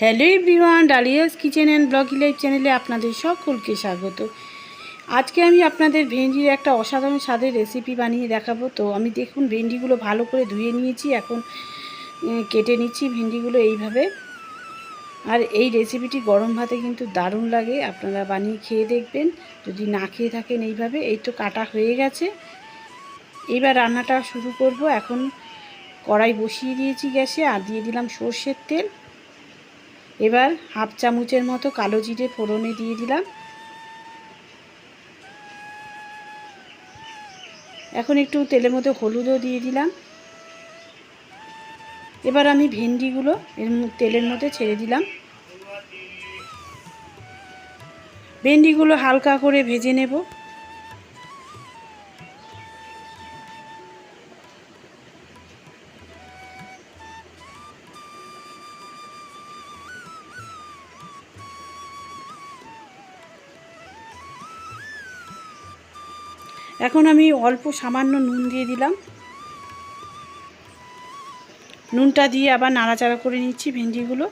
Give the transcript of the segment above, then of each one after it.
Hello everyone, Dalia's kitchen and blog life চ্যানেলে আপনাদের সকলকে স্বাগত। আজকে আমি আপনাদের ভেন্ডির একটা অসাধারণ স্বাদের রেসিপি বানিয়ে দেখাবো। তো আমি দেখুন ভেন্ডিগুলো ভালো করে ধুয়ে নিয়েছি, এখন কেটে নিচ্ছি ভেন্ডিগুলো এইভাবে। আর এই রেসিপিটি গরম ভাতে কিন্তু দারুণ লাগে, আপনারা বানিয়ে খেয়ে দেখবেন। যদি না খেয়ে থাকেন এইভাবে, এই তো কাটা হয়ে গেছে। এবার রান্নাটা শুরু করব। এখন কড়াই বসিয়ে দিয়েছি গ্যাসে, আর দিয়ে দিলাম সর্ষের তেল। এবার হাফ চামচের মতো কালো জিরে ফোড়নে দিয়ে দিলাম। এখন একটু তেলের মধ্যে হলুদও দিয়ে দিলাম। এবার আমি ভেন্ডিগুলো এর তেলের মধ্যে ছেড়ে দিলাম। ভেন্ডিগুলো হালকা করে ভেজে নেব। এখন আমি অল্প সামান্য নুন দিয়ে দিলাম। নুনটা দিয়ে আবার নাড়াচাড়া করে নিচ্ছি ভেন্ডিগুলো।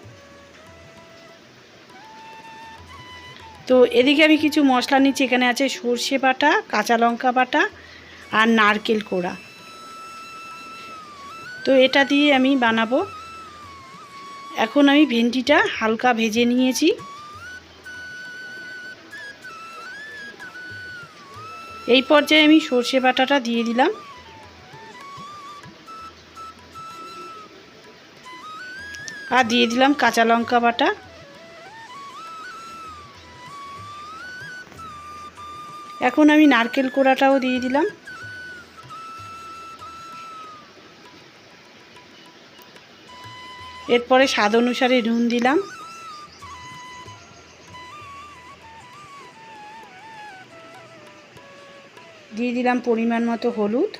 তো এদিকে আমি কিছু মশলা নিচ্ছি, এখানে আছে সর্ষে বাটা, কাঁচা লঙ্কা বাটা আর নারকেল কোড়া। তো এটা দিয়ে আমি বানাবো। এখন আমি ভেন্ডিটা হালকা ভেজে নিয়েছি। এই পর্যায়ে আমি সর্ষে বাটাটা দিয়ে দিলাম। আর দিয়ে দিলাম কাঁচা লঙ্কা বাটা। এখন আমি নারকেল কোড়াটাও দিয়ে দিলাম। এরপরে স্বাদ অনুসারে নুন দিলাম। দিয়ে দিলাম পরিমাণ মতো হলুদ।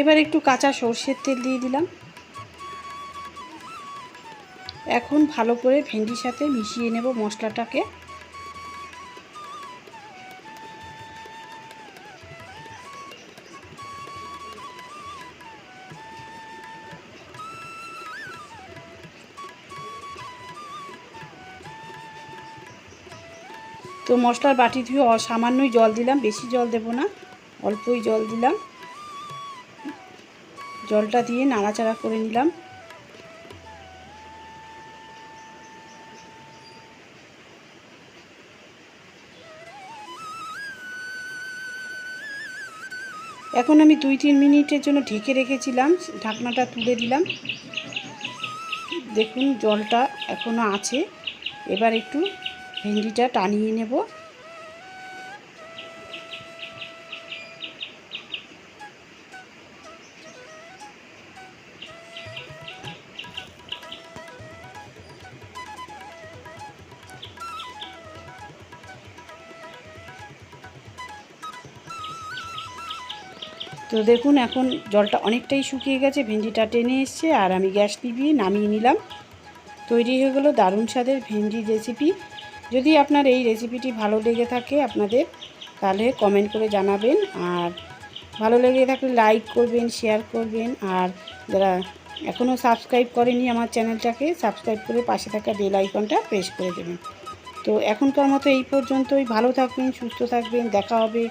এবার একটু কাঁচা সর্ষের তেল দিয়ে দিলাম। এখন ভালো করে ভেন্ডির সাথে মিশিয়ে নেব মশলাটাকে। তো মশলার বাটি ধুয়ে সামান্যই জল দিলাম, বেশি জল দেব না, অল্পই জল দিলাম। জলটা দিয়ে নাড়াচাড়া করে নিলাম। এখন আমি দুই তিন মিনিটের জন্য ঢেকে রেখেছিলাম, ঢাকনাটা তুলে দিলাম। দেখুন, জলটা এখনও আছে। এবার একটু ভেন্ডিটা টানিয়ে নেব। তো দেখুন, এখন জলটা অনেকটাই শুকিয়ে গেছে, ভেন্ডিটা টেনে এসছে, আর আমি গ্যাস নিভিয়ে নামিয়ে নিলাম। তৈরি হয়ে গেলো দারুণ স্বাদের ভেন্ডির রেসিপি যদি আপনার এই রেসিপিটি ভালো লেগে থাকে আপনাদের, তাহলে কমেন্ট করে জানাবেন। আর ভালো লেগে থাকলে লাইক করবেন শেয়ার করবেন। আর যারা এখনও সাবস্ক্রাইব করেনি আমার চ্যানেলটাকে সাবস্ক্রাইব করে পাশে থাকা বেল আইকনটা প্রেস করে দেবেন। তো এখনকার মতো এই পর্যন্তই। ভালো থাকবেন, সুস্থ থাকবেন। দেখা হবে